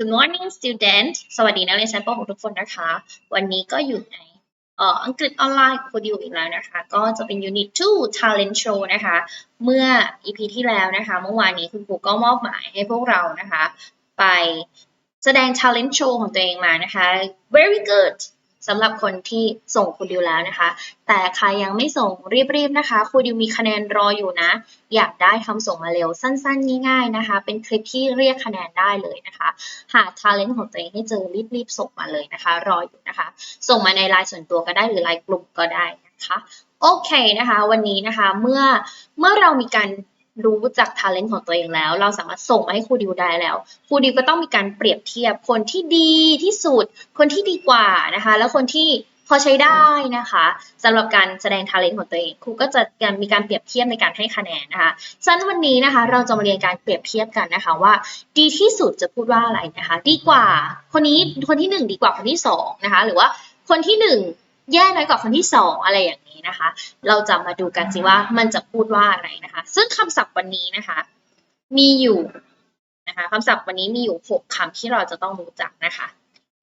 Good morning student สวัสดีนักเรียนชั้นป .6 ทุกคนนะคะ วันนี้ก็อยู่ในอังกฤษออนไลน์ครูดิวอีกแล้วนะคะ ก็จะเป็น Unit 2 Talent Show นะคะ เมื่อ EP ที่แล้วนะคะ เมื่อวานนี้คุณครูก็มอบหมายให้พวกเรานะคะ ไปแสดง Talent Show ของตัวเองมานะคะ very good สำหรับคนที่ส่งครูดิวแล้วนะคะ แต่ใครยังไม่ส่งรีบๆนะคะครูดิวมีคะแนนรออยู่นะ อยากได้ทำส่งมาเร็วสั้นๆ ง่ายๆนะคะ เป็นคลิปที่เรียกคะแนนได้เลยนะคะ หา talent ของตัวเองให้เจอรีบๆ ส่งมาเลยนะคะ รออยู่นะคะ ส่งมาในไลน์ส่วนตัวก็ได้หรือไลน์กลุ่มก็ได้นะคะโอเคนะคะ วันนี้นะคะเมื่อเมื่อเรามีการ รู้จัก talent ของตัวเองแล้ว เราสามารถส่งมาให้ครูดิวได้แล้วครูดิวก็ต้องมีการเปรียบเทียบคนที่ดีที่สุด คนที่ดีกว่านะคะ แล้วคนที่พอใช้ได้นะคะสำหรับการแสดง talent ของตัวเองครูก็จะการมีการเปรียบเทียบในการให้คะแนนนะคะฉะนั้นวันนี้นะคะ เราจะมาเรียนการเปรียบเทียบกันนะคะว่า ดีที่สุดจะพูดว่าอะไรนะคะ ดีกว่า คนนี้คนที่หนึ่งดีกว่าคนที่สองนะคะหรือว่าคนที่หนึ่ง แย่น้อยกว่าคนที่สองอะไรอย่างนี้นะคะ เราจะมาดูกันสิว่ามันจะพูดว่าอะไรนะคะ ซึ่งคำศัพท์วันนี้นะคะ มีอยู่นะคะคำศัพท์วันนี้มีอยู่หกคำที่เราจะต้องรู้จักนะคะ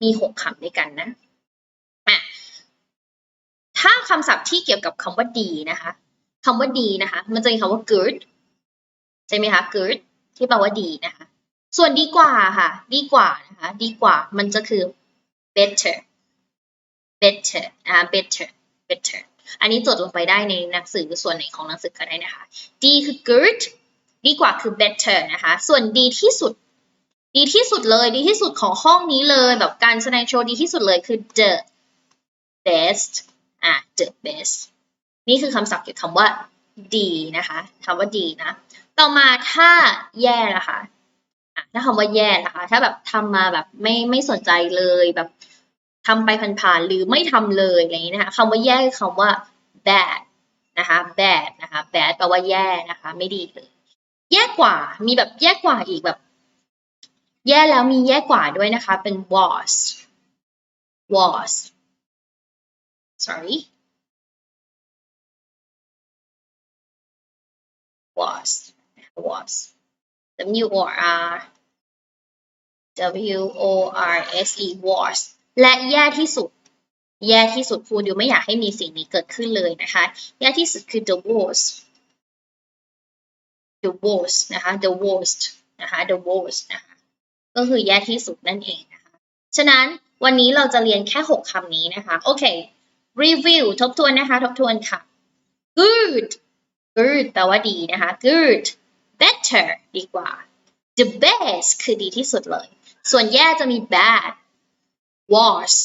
มีหกคำด้วยกันนะอะถ้าคำศัพท์ที่เกี่ยวกับคำว่าดีนะคะคำว่าดีนะคะ มันจะมีคำว่า good ใช่ไหมคะ good ที่แปลว่าดีนะคะ ส่วนดีกว่าค่ะ ดีกว่านะคะ ดีกว่ามันจะคือ better better นะคะ better better อันนี้จดลงไปได้ในหนังสือส่วนไหนของหนังสือก็ได้นะคะดีคือ good ดีกว่าคือ better นะคะ ส่วนดีที่สุด ดีที่สุดเลย ดีที่สุดของห้องนี้เลย แบบการแสดงโชว์ดีที่สุดเลยคือ the best อะ the best นี่คือคำศัพท์เกี่ยวกับคำว่าดีนะคะคำว่าดีนะ ต่อมาถ้าแย่ละคะ่ะถ้าคำว่าแย่นะคะ ถ้าแบบทำมาแบบไม่ไม่สนใจเลยแบบ ทำไปผ่านๆหรือไม่ทำเลยอะไรอย่างนี้นะคะคำว่าแย่คือคำว่า bad นะคะ bad นะคะ bad แปลว่าแย่นะคะ ไม่ดีเลย แย่กว่ามีแบบแย่กว่าอีกแบบ แย่แล้วมีแย่กว่าด้วยนะคะ เป็น worse worse sorry was was w o r w o r s e was และแย่ที่สุด แย่ที่สุดครูดิวไม่อยากให้มีสิ่งนี้เกิดขึ้นเลยนะคะ แย่ที่สุดคือ the worst the worst นะคะ the worst นะคะ the worst นะคะ ก็คือแย่ที่สุดนั่นเองนะคะ ฉะนั้นวันนี้เราจะเรียนแค่ 6คำนี้นะคะ โอเค review ทบทวนนะคะ ทบทวนค่ะ good good แปลว่าดีนะคะ good better ดีกว่า the best คือดีที่สุดเลย ส่วนแย่จะมี bad worse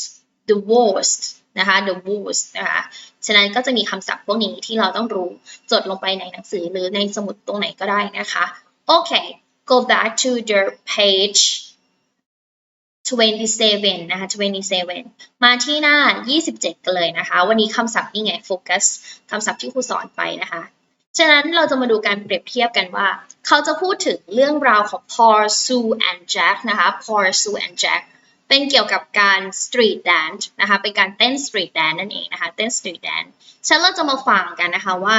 the worst นะคะ the worst นะคะ ฉะนั้นก็จะมีคำศัพท์พวกนี้ที่เราต้องรู้ จดลงไปในหนังสือหรือในสมุดตรงไหนก็ได้นะคะ โอเค go back to the page 27 นะคะ 27 มาที่หน้า 27 กันเลยนะคะ วันนี้คำศัพท์นี่ไง โฟกัส คำศัพท์ที่ครูสอนไปนะคะ ฉะนั้นเราจะมาดูการเปรียบเทียบกันว่า เขาจะพูดถึงเรื่องราวของ Paul Sue and Jack นะคะ Paul Sue and Jack เป็นเกี่ยวกับการ street dance นะคะ เป็นการเต้น street dance นั่นเองนะคะ เต้น street dance ฉะนั้นเราจะมาฟังกันนะคะว่า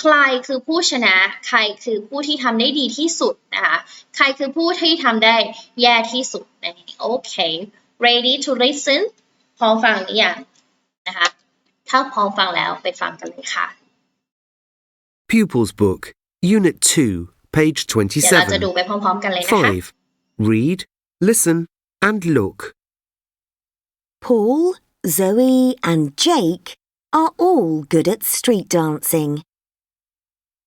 ใครคือผู้ชนะ ใครคือผู้ที่ทำได้ดีที่สุดนะคะ ใครคือผู้ที่ทำได้แย่ที่สุดนั่นเองโอเค ready to listen พร้อมฟังหรือยังนะคะ ถ้าพร้อมฟังแล้วไปฟังกันเลยค่ะ Pupils Book, Unit 2, page เดี๋ยวเราจะดู 27. ไปพร้อมๆกันเลยนะคะ 5. Read, listen, and look. Paul, Zoe, and Jake are all good at street dancing.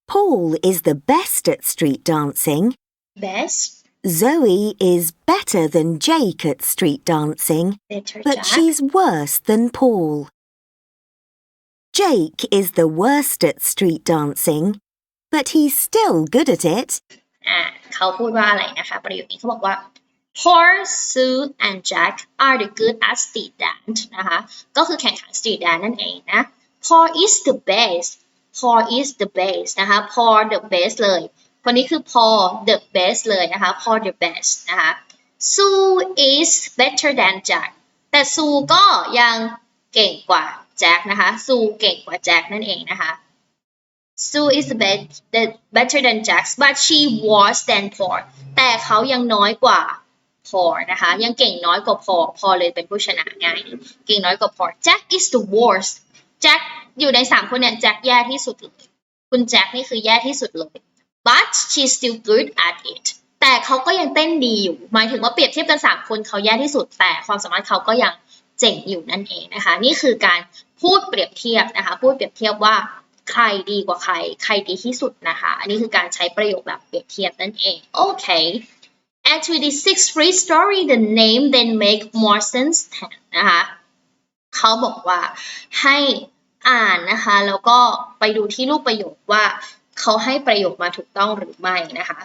Paul is the best at street dancing. best Zoe is better than Jake at street dancing, better but Jack she's worse than Paul. Jake is the worst at street dancing, but he's still good at it. อ่าเขาพูดว่าอะไรนะคะ ประโยคนี้เขาบอกว่า Paul, Sue and Jack are the good at street dance นะคะ ก็คือแข่งขัน street dance นั่นเองนะ Paul is the best Paul is the best นะคะ Paul the best เลย คนนี้คือ Paul the best เลยนะคะ Paul the best นะคะ Sue is better than Jack แต่ Sue ก็ยังเก่งกว่า Jack นะคะ Sue เก่งกว่า Jack นั่นเองนะคะ Sue is bet- the better than Jack but she was than Paul แต่เขายังน้อยกว่า พอนะคะ ยังเก่งน้อยกว่าพอพอเลยเป็นผู้ชนะไงเก่งน้อยกว่าพอ Jack is the worst Jack อยู่ในสามคนเนี่ยแจ็คแย่ที่สุดเลยคุณแจ็คนี่คือแย่ที่สุดเลย but she's still good at it แต่เขาก็ยังเต้นดีอยู่ หมายถึงว่าเปรียบเทียบกันสามคนเขาแย่ที่สุด แต่ความสามารถเขาก็ยังเจ๋งอยู่นั่นเองนะคะ นี่คือการพูดเปรียบเทียบนะคะ พูดเปรียบเทียบว่าใครดีกว่าใคร ใครดีที่สุดนะคะ อันนี้คือการใช้ประโยคแบบเปรียบเทียบนั่นเอง โอเค Activity 6 read story the name then make more sense นะคะเขาบอกว่าให้อ่านนะคะแล้วก็ไปดูที่รูปประโยคว่าเขาให้ประโยคมาถูกต้องหรือไม่นะคะ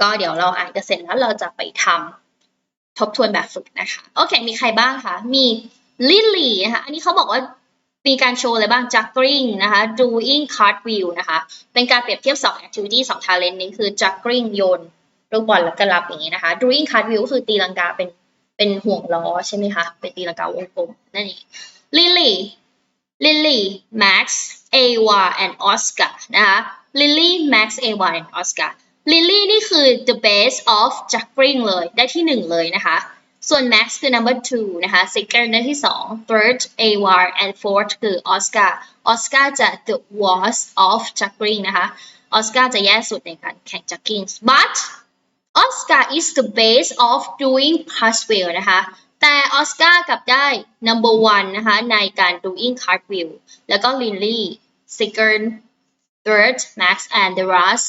ก็เดี๋ยวเราอ่านกันเสร็จแล้วเราจะไปทำทบทวนแบบฝึกนะคะ โอเค มีใครบ้างคะ มีลิลลี่นะคะ อันนี้เขาบอกว่ามีการโชว์อะไรบ้าง juggling นะคะ doing cartwheel นะคะ เป็นการเปรียบเทียบ2 activity 2 talent นี้คือ juggling โยน ลูกบอลแล้วก็รับอย่างนี้นะคะ doing cartwheel ก็คือตีลังกาเป็นเป็นห่วงล้อใช่ไหมคะ เป็นตีลังกาวงกลมนั่นเอง Lily Lily Max Ava and Oscar นะคะ Lily Max Ava and Oscar Lily นี่คือ the best of juggling เลย ได้ที่หนึ่งเลยนะคะ ส่วน Max คือ number two นะคะ second ได้ที่สอง third Ava and fourth คือ Oscar Oscar จะ the worst of juggling นะคะ Oscar จะแย่สุดในการแข่ง juggling but Oscar is the best of doing cartwheel นะคะ แต่ออสการ์กลับได้ number one นะคะในการ doing cartwheel แล้วก็ Lily second third Max and the rest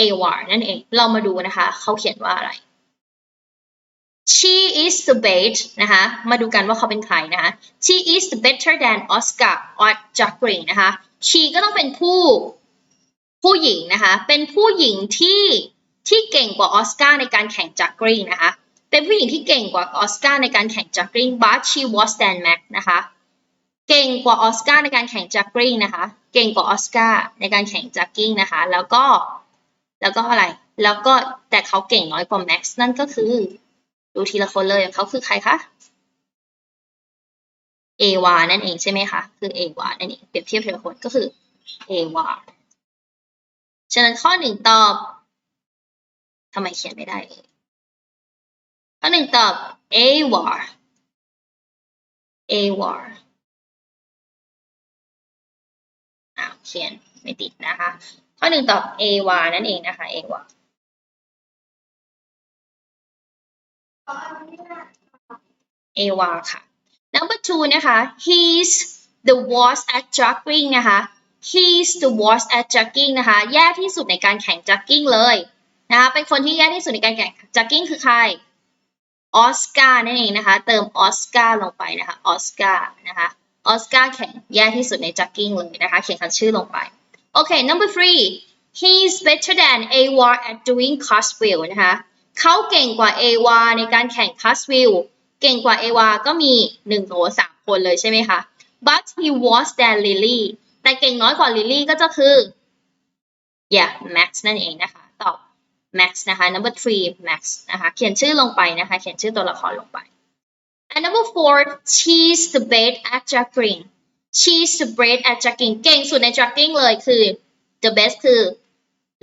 Awar นั่นเอง เรามาดูนะคะ เขาเขียนว่าอะไร she is the best นะคะ มาดูกันว่าเขาเป็นใครนะคะ she is better than Oscar at juggling นะคะ she ก็ต้องเป็นผู้ผู้หญิงนะคะ เป็นผู้หญิงที่ ที่เก่งกว่าออสการ์ในการแข่ง juggling นะคะ เป็นผู้หญิงที่เก่งกว่าออสการ์ในการแข่ง juggling but she was than Max นะคะ เก่งกว่าออสการ์ในการแข่ง juggling นะคะ เก่งกว่าออสการ์ในการแข่ง juggling นะคะ แล้วก็ แล้วก็อะไร แล้วก็แต่เขาเก่งน้อยกว่า Max นั่นก็คือดูทีละคนเลยเขาคือใครคะเอวานั่นเองใช่ไหมคะ คือเอวานั่นเองเปรียบเทียบทีละคนก็คือเอวาฉะนั้นข้อหนึ่งตอบ ทำไมเขียนไม่ได้เอ่ยข้อหนึ่งตอบ a w a r a w a r อ่าเขียนไม่ติดนะคะ ข้อหนึ่งตอบ a w a r นั่นเองนะคะ a w a r เอวาค่ะ number two นะคะ he's the worst at juggling นะคะ he's the worst at juggling นะคะ แย่ที่สุดในการแข่ง juggling เลย นะคะเป็นคนที่แย่ที่สุดในการแข่ง juggling คือใครออสการ์นั่นเองนะคะ เติมออสการ์ลงไปนะคะออสการ์นะคะออสการ์แข่งแย่ที่สุดใน juggling เลยนะคะ เขียนคำชื่อลงไป โอเค number three he's better than Awa at doing cartwheel นะคะเขาเก่งกว่าเอวาในการแข่งคัสวิลเก่งกว่าเอวาก็มีหนึ่งโถสามคนเลยใช่ไหมคะ but he was than Lily แต่เก่งน้อยกว่า Lily ก็จะคือ yeah Max นั่นเองนะคะ ตอบ Max นะคะ number three Max นะคะเขียนชื่อลงไปนะคะเขียนชื่อตัวละครลงไป and number four she's the best at juggling she's the best at juggling เก่งสุดใน juggling เลยคือ the best คือ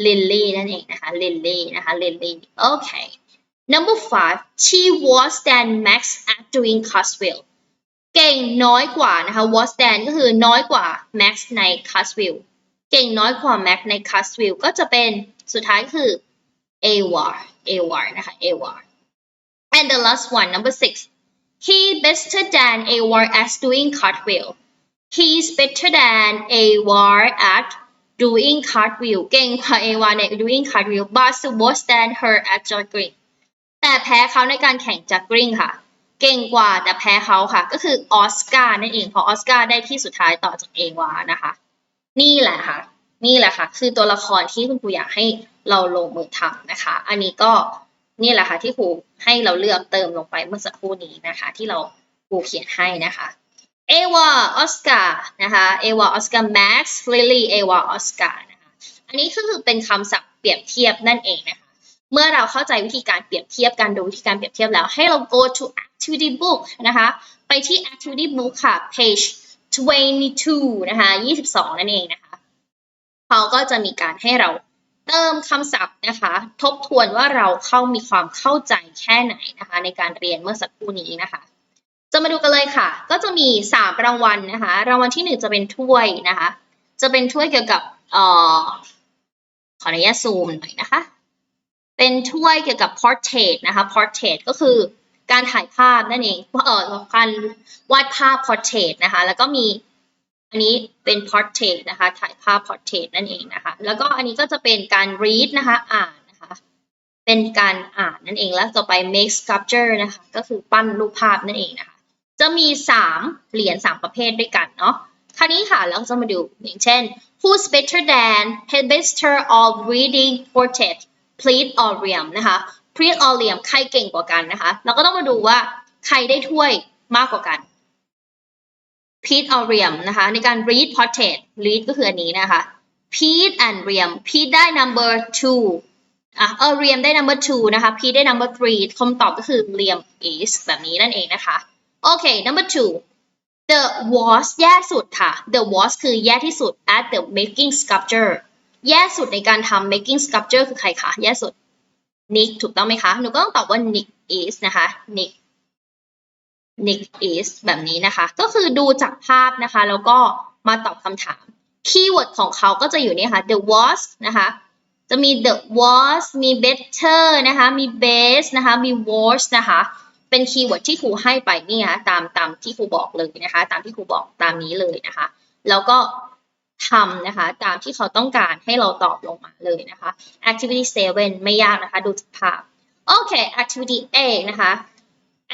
Lily นั่นเองนะคะ Lily นะคะ Lily โอเค number five she was than Max at doing cartwheel เก่งน้อยกว่านะคะ was than ก็คือน้อยกว่า Max ใน cartwheel เก่งน้อยกว่า Max ใน cartwheel ก็จะเป็นสุดท้ายคือ Awar Awar นะคะ Awar and the last one number six he better than Awar at doing cartwheel he's better than Awar at doing cartwheel เก่งกว่าเอวาใน doing cartwheel but worse than her at juggling แต่แพ้เขาในการแข่ง juggling ค่ะ เก่งกว่าแต่แพ้เขาค่ะ ก็คือออสการ์นั่นเองเพราะออสการ์ได้ที่สุดท้ายต่อจากเอวานะคะ นี่แหละค่ะ นี่แหละค่ะ คือตัวละครที่คุณครูอยากให้ เราลงมือทำนะคะ อันนี้ก็นี่แหละค่ะที่ครูให้เราเลือกเติมลงไปเมื่อสักครู่นี้นะคะ ที่เราครูเขียนให้นะคะเอวาออสการ์นะคะเอวาออสการ์แม็กซ์ลิลลี่เอวาออสการ์นะคะอันนี้ก็คือเป็นคำศัพท์เปรียบเทียบนั่นเองนะคะ เมื่อเราเข้าใจวิธีการเปรียบเทียบการดูวิธีการเปรียบเทียบแล้ว ให้เรา go to activity book นะคะไปที่ activity book ค่ะ page 22 นะคะ 22 นั่นเองนะคะ เขาก็จะมีการให้เรา เติมคำศัพท์นะคะ ทบทวนว่าเราเข้ามีความเข้าใจแค่ไหนนะคะ ในการเรียนเมื่อสักครู่นี้นะคะ จะมาดูกันเลยค่ะ ก็จะมีสามรางวัลนะคะ รางวัลที่หนึ่งจะเป็นถ้วยนะคะ จะเป็นถ้วยเกี่ยวกับเอ่อขออนุญาตซูมหน่อยนะคะ เป็นถ้วยเกี่ยวกับ portrait นะคะ portrait ก็คือการถ่ายภาพนั่นเองเอ่อการวาดภาพ portrait นะคะ แล้วก็มี อันนี้เป็น portrait นะคะถ่ายภาพ portrait นั่นเองนะคะ แล้วก็อันนี้ก็จะเป็นการ read นะคะอ่านนะคะ เป็นการอ่านนั่นเองแล้วต่อไป make sculpture นะคะก็คือปั้นรูปภาพนั่นเองนะคะ จะมีสามเหรียญสามประเภทด้วยกันเนาะคราวนี้ค่ะเราจะมาดูอย่างเช่น who's better than head better of reading portrait please or Liam นะคะ please or Liam ใครเก่งกว่ากันนะคะ เราก็ต้องมาดูว่าใครได้ถ้วยมากกว่ากัน Pete or Liam นะคะในการ read portrait read ก็คืออันนี้นะคะ Pete and Liam Pete ได้ number two อะเออ Liam ได้ number two นะคะ Pete ได้ number three คำตอบก็คือ Liam is แบบนี้นั่นเองนะคะโอเค number two the was แย่สุดค่ะ the was คือแย่ที่สุด at the making sculpture แย่สุดในการทำ making sculpture คือใครคะแย่สุด Nick ถูกต้องไหมคะ หนูก็ต้องตอบว่า Nick is นะคะ Nick Nick is แบบนี้นะคะ ก็คือดูจากภาพนะคะ แล้วก็มาตอบคำถาม คีย์เวิร์ดของเขาก็จะอยู่นี่ค่ะ the was นะคะ จะมี the was มี better นะคะ มี best นะคะ มี worse นะคะ เป็นคีย์เวิร์ดที่ครูให้ไปนี่นะคะตามตามที่ครูบอกเลยนะคะ ตามที่ครูบอกตามนี้เลยนะคะ แล้วก็ทำนะคะ ตามที่เขาต้องการให้เราตอบลงมาเลยนะคะ activity 7 ไม่ยากนะคะ ดูจากภาพ โอเค activity A นะคะ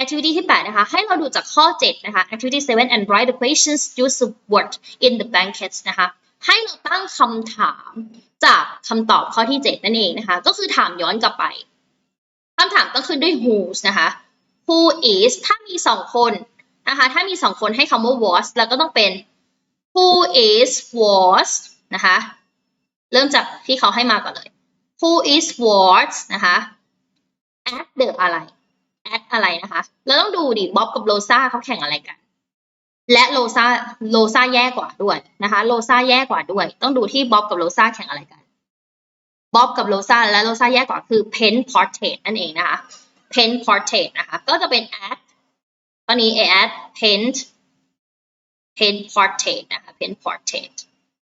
activity ที่ 8 นะคะ ให้เราดูจากข้อ 7 นะคะ activity 7 and write the questions use the word in the blankets นะคะ ให้เราตั้งคำถามจากคำตอบข้อที่ 7 นั่นเองนะคะ ก็คือถามย้อนกลับไปคำถามต้องขึ้นด้วย who's นะคะ who is ถ้ามีสองคนนะคะ ถ้ามีสองคนให้คำว่า was แล้วก็ต้องเป็น who is was นะคะ เริ่มจากที่เขาให้มาก่อนเลย who is was นะคะ at the อะไร at อะไรนะคะเราต้องดูดิบ๊อบกับโรซาเขาแข่งอะไรกัน และโรซาโรซาแย่กว่าด้วยนะคะโรซาแย่กว่าด้วย ต้องดูที่บ๊อบกับโรซาแข่งอะไรกันบ๊อบกับโรซาและโรซาแย่กว่าคือ pen portrait นั่นเองนะคะ paint portrait นะคะ ก็จะเป็น at ตอนนี้ at paint paint portrait นะคะ paint portrait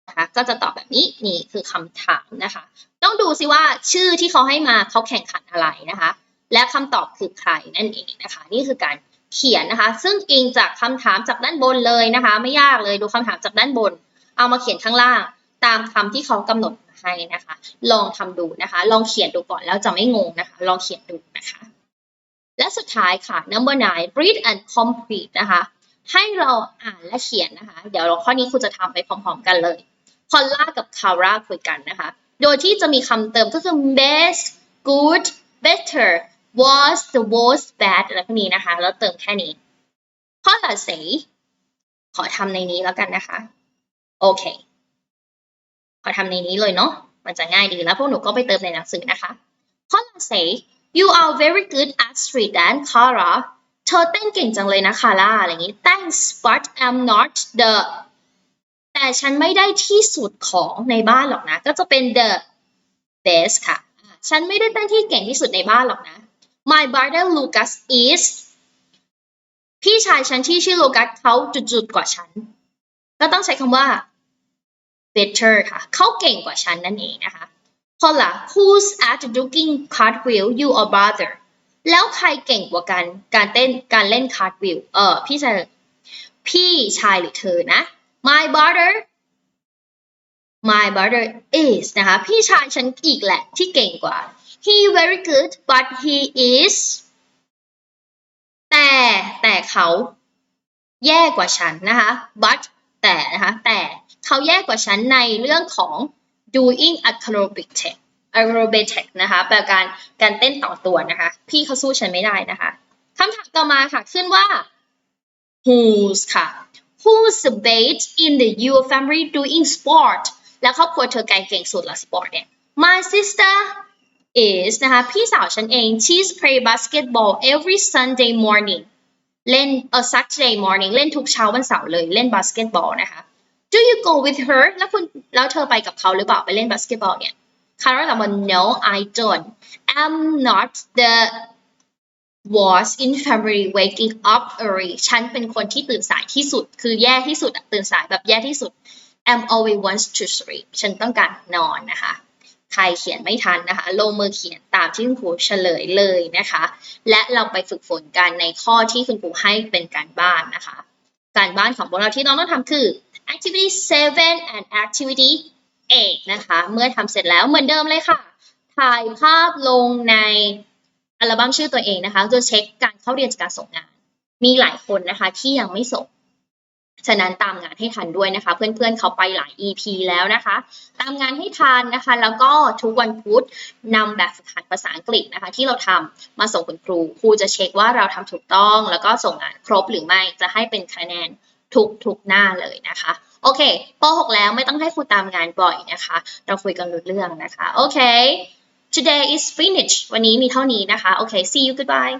นะคะก็จะตอบแบบนี้นี่คือคำถามนะคะ ต้องดูซิว่าชื่อที่เขาให้มาเขาแข่งขันอะไรนะคะ และคำตอบคือใครนั่นเองนะคะ นี่คือการเขียนนะคะ ซึ่งอิงจากคำถามจากด้านบนเลยนะคะ ไม่ยากเลยดูคำถามจากด้านบน เอามาเขียนข้างล่าง ตามคำที่เขากำหนดให้นะคะ ลองทำดูนะคะ ลองเขียนดูก่อนแล้วจะไม่งงนะคะ ลองเขียนดูนะคะ และสุดท้ายค่ะ number nine read and complete นะคะ ให้เราอ่านและเขียนนะคะ เดี๋ยวเราข้อนี้ครูจะทำไปพร้อมๆกันเลยพอลล่ากับคาร่าคุยกันนะคะ โดยที่จะมีคำเติมก็คือ best good better was the worst bad อะไรพวกนี้นะคะ แล้วเติมแค่นี้ ข้อตัดสีขอทำในนี้แล้วกันนะคะ โอเค ขอทำในนี้เลยเนาะ มันจะง่ายดีแล้วพวกหนูก็ไปเติมในหนังสือนะคะ ข้อตัดสี you are very good at street dance Kara เธอเต้นเก่งจังเลยนะคาร่าอะไรอย่างนี้ thanks but I'm not the แต่ฉันไม่ได้ที่สุดของในบ้านหรอกนะ ก็จะเป็น the best ค่ะ ฉันไม่ได้เต้นที่เก่งที่สุดในบ้านหรอกนะ my brother Lucas is พี่ชายฉันที่ชื่อโลกัสเขาจุดๆกว่าฉัน ก็ต้องใช้คำว่า better ค่ะ เขาเก่งกว่าฉันนั่นเองนะคะพอละ who's at doing cartwheel you or brother แล้วใครเก่งกว่ากัน การเต้น การเล่น cartwheel เออ พี่ชาย พี่ชายหรือเธอนะ my brother my brother is นะคะ พี่ชายฉันอีกแหละที่เก่งกว่า he very good but he is แต่แต่เขาแย่กว่าฉันนะคะ but แต่นะคะแต่เขาแย่กว่าฉันในเรื่องของ doing acrobatic acrobatic นะคะแปลการการเต้นต่อตัวนะคะ พี่เขาสู้ฉันไม่ได้นะคะคำถามต่อมาค่ะขึ้นว่า who's ค่ะ who's the best in the your family doing sport แล้วครอบครัวเธอการเก่งสุดละ sport เนี่ย my sister is นะคะ พี่สาวฉันเอง she's play basketball every Sunday morning เล่นเออ Saturday morning เล่นทุกเช้าวันเสาร์เลยเล่นบาสเกตบอลนะคะ Do you go with her แล้วคุณแล้วเธอไปกับเขาหรือเปล่าไปเล่นบาสเกตบอลเนี่ยคาร์ลตอบว่า no I don't I'm not the worst in family waking up early ฉันเป็นคนที่ตื่นสายที่สุด คือแย่ที่สุดตื่นสายแบบแย่ที่สุด I'm always wants to sleep ฉันต้องการนอนนะคะ ใครเขียนไม่ทันนะคะ ลงมือเขียนตามที่คุณครูเฉลยเลยนะคะ และเราไปฝึกฝนกันในข้อที่คุณครูให้เป็นการบ้านนะคะ การบ้านของพวกเราที่น้องต้องทำคือ activity 7 and activity 8นะคะ เมื่อทำเสร็จแล้วเหมือนเดิมเลยค่ะ ถ่ายภาพลงในอัลบั้มชื่อตัวเองนะคะจะเช็คการเข้าเรียนจากการส่งงาน มีหลายคนนะคะที่ยังไม่ส่ง ฉะนั้นตามงานให้ทันด้วยนะคะ เพื่อนๆเขาไปหลาย EP แล้วนะคะ ตามงานให้ทันนะคะ แล้วก็ทุกวันพุธนำแบบฝึกหัดภาษาอังกฤษนะคะ ที่เราทำมาส่งคุณครูครูจะเช็คว่าเราทำถูกต้อง แล้วก็ส่งงานครบหรือไม่จะให้เป็นคะแนนทุกทุกหน้าเลยนะคะ โอเคป .6 แล้วไม่ต้องให้ครูตามงานบ่อยนะคะ เราคุยกันรู้เรื่องนะคะ โอเค today is finished วันนี้มีเท่านี้นะคะ โอเค see you goodbye